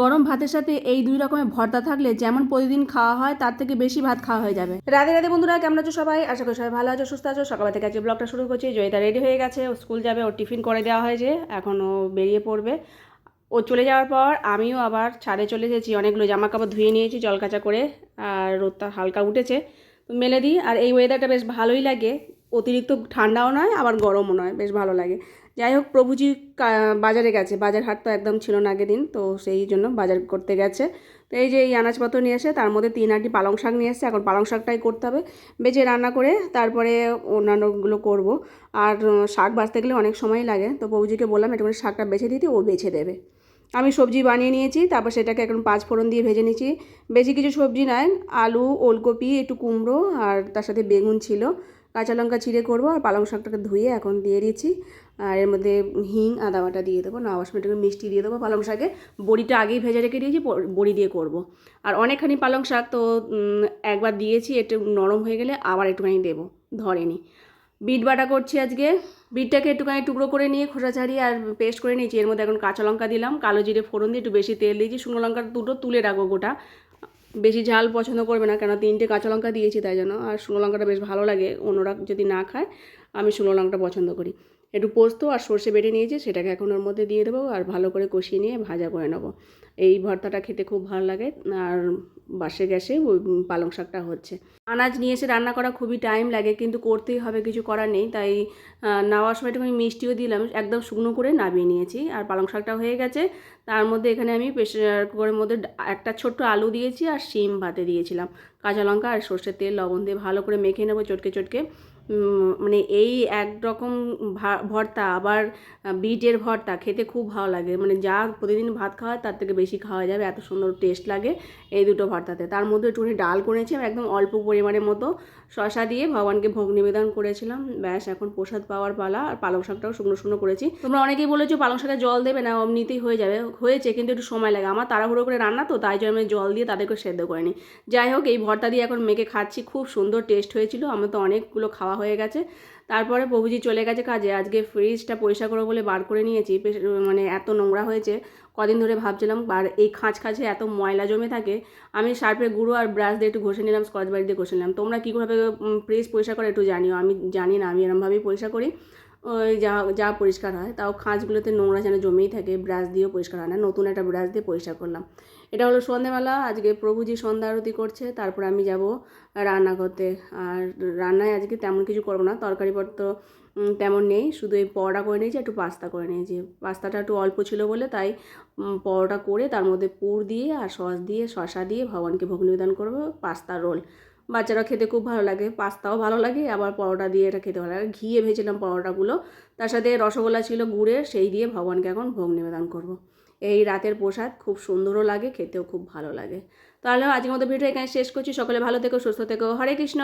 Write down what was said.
গরম ভাতের সাথে এই দুই রকমের ভর্তা থাকলে যেমন প্রতিদিন খাওয়া হয়, তার থেকে বেশি ভাত খাওয়া হয়ে যাবে। রাধে রাধে বন্ধুরা, কেমন আছো সবাই? আশা করি সবাই ভালো আছো, সুস্থ আছো। সকাল থেকে আজকে ব্লগটা শুরু করছি। জয়িতা রেডি হয়ে গেছে, ও স্কুল যাবে, ওর টিফিন করে দেওয়া হয়েছে। এখন ও বেরিয়ে পড়বে। ও চলে যাওয়ার পর আমিও আবার ছাদে চলে এসেছি। অনেকগুলো জামা কাপড় ধুয়ে নিয়েছি জল কাচা করে, আর রোদটা হালকা উঠেছে। মেলে দিই। আর এই ওয়েদারটা বেশ ভালোই লাগে। অতিরিক্ত ঠান্ডাও নয়, আবার গরমও নয়, বেশ ভালো লাগে। যাই হোক, প্রভুজি বাজারে গেছে। বাজার হাট তো একদম ছিল না আগের দিন, তো সেই জন্য বাজার করতে গেছে। তো এই যে এই আনাজপত্র নিয়ে এসে, তার মধ্যে তিন আটি পালং শাক নিয়ে এসে এখন পালং শাকটাই করতে হবে। বেজে রান্না করে তারপরে অন্যান্যগুলো করব। আর শাক বাছতে গেলে অনেক সময় লাগে। তো প্রভুজিকে বললাম, একটু করে শাকটা বেছে দিতে, ও বেছে দেবে। আমি সবজি বানিয়ে নিয়েছি, তারপর সেটাকে এখন পাঁচ ফোড়ন দিয়ে ভেজে নিয়েছি। বেশি কিছু সবজি নাই, আলু, ওলকপি, একটু কুমড়ো, আর তার সাথে বেগুন ছিল। কাঁচা লঙ্কা চিড়ে করব আর পালং শাকটাকে ধুয়ে এখন দিয়ে দিয়েছি আর এর মধ্যে হিং, আদা বাটা দিয়ে দেবো। না একটু মিষ্টি দিয়ে দেবো। পালং শাকে বড়িটা আগেই ভেজে রেখে দিয়েছি বড়ি দিয়ে করব। আর অনেকখানি পালং শাক তো একবার দিয়েছি, একটু নরম হয়ে গেলে আবার একটুখানি দেবো, ধরেনি। বিট বাটা করছি আজকে। বিটটাকে একটুখানি টুকরো করে নিয়ে খোসা ছাড়িয়ে আর পেস্ট করে নিয়েছি। এর মধ্যে এখন কাঁচা লঙ্কা দিলাম, কালো জিরে ফোড়ন দিয়ে একটু বেশি তেল দিয়েছি। শুকনো লঙ্কা দুটো তুলে রাখব গোটা। বেশি ঝাল পছন্দ করবে না, কেন তিনটে কাঁচা লঙ্কা দিয়েছি তাই জন্য, আর শুকনো লঙ্কাটা বেশ ভালো লাগে, অন্যরা যদি না খায়, আমি শুকনো লঙ্কাটা পছন্দ করি। একটু পোস্ত আর সর্ষে বেটে নিয়েছি, সেটাকে এখন ওর মধ্যে দিয়ে দেবো আর ভালো করে কষিয়ে নিয়ে ভাজা করে নেব। এই ভর্তাটা খেতে খুব ভালো লাগে আর বাসে গ্যাসে পালং শাকটা হচ্ছে। আনাজ নিয়ে এসে রান্না করা খুবই টাইম লাগে, কিন্তু করতেই হবে, কিছু করার নেই। তাই নেওয়ার সময় আমি মিষ্টিও দিলাম, একদম শুকনো করে নামিয়ে নিয়েছি। আর পালং শাকটা হয়ে গেছে, তার মধ্যে এখানে আমি প্রেশার কুকারের মধ্যে একটা ছোট্ট আলু দিয়েছি আর শিম ভাতে দিয়েছিলাম। কাঁচা লঙ্কা আর সর্ষের তেল, লবণ দিয়ে ভালো করে মেখে নেব চটকে চটকে। মানে এই একরকম ভা- ভর্তা আবার বিটের ভর্তা খেতে খুব ভালো লাগে। মানে যা প্রতিদিন ভাত খাওয়া হয় তার থেকে বেশি খাওয়া যাবে, এত সুন্দর টেস্ট লাগে এই দুটো ভর্তাতে। তার মধ্যে একটুখানি ডাল করেছি একদম অল্প পরিমাণের মতো। শশা দিয়ে ভগবানকে ভোগ নিবেদন করেছিলাম। ব্যাস, এখন প্রসাদ পাওয়ার পালা। আর পালং শাকটাও শুকনো শুকনো করেছি। তোমরা অনেকেই বলেছ পালং শাকে জল দেবে, না, অমনিতেই হয়ে যাবে। হয়েছে, কিন্তু একটু সময় লাগে। আমার তাড়াহুড়ো করে রান্না তো, তাই জন্য আমি জল দিয়ে তাদেরকে সেদ্ধ করে নিই যাই হোক, এই ভর্তা দিয়ে এখন মেখে খাচ্ছি। খুব সুন্দর টেস্ট হয়েছিল। আমার তো অনেকগুলো খাওয়া হয়ে গেছে। তারপরে প্রভুজি চলে গেছে কাজে। আজকে ফ্রিজটা পরিষ্কার করব বলে বার করে নিয়েছি। মানে এত নোংরা হয়েছে। কদিন ধরে ভাবছিলাম বার এই খাঁচ খাঁচে এত ময়লা জমে থাকে। আমি সার্ফের গুঁড়ো আর ব্রাশ দিয়ে একটু ঘষে নিলাম স্কচ বাড়ি দিয়ে ঘষে নিলাম। তোমরা কীভাবে ফ্রিজ পরিষ্কার করে একটু জানিও। আমি জানি না, আমি এরমভাবেই পরিষ্কার করি। ওই যা যা পরিষ্কার হয় তাও খাঁচগুলোতে নোংরা যেন জমেই থাকে ব্রাশ দিয়েও পরিষ্কার হয় না। নতুন একটা ব্রাশ দিয়ে পরিষ্কার করলাম। এটা হলো সন্ধেবেলা আজকে প্রভুজি সন্ধ্যা আরতি করছে তারপর আমি যাব রান্না করতে আর রান্নায় আজকে তেমন কিছু করব না তরকারিপত্র উম, তেমন নেই শুধু এই পরোটা করে নিয়েছি একটু পাস্তা করে নিয়েছি। পাস্তাটা একটু অল্প ছিল বলে তাই পরোটা করে তার মধ্যে পুর দিয়ে আর সস দিয়ে শসা দিয়ে ভগবানকে ভোগ নিবেদন করব পাস্তা রোল। বাচ্চারা খেতে খুব ভালো লাগে, পাস্তাও ভালো লাগে, আবার পরোটা দিয়ে এটা খেতে ভালো লাগে। ঘিয়ে ভেজেলাম পরোটাগুলো, তার সাথে রসগোল্লা ছিল গুড়ে সেই দিয়ে ভগবানকে এখন ভোগ নিবেদন করব। এই রাতের প্রসাদ খুব সুন্দরও লাগে, খেতেও খুব ভালো লাগে। তাহলে আজকের মতো ভিডিও এখানে শেষ করছি, সকলে ভালো থেকো, সুস্থ থেকো, হরে কৃষ্ণ।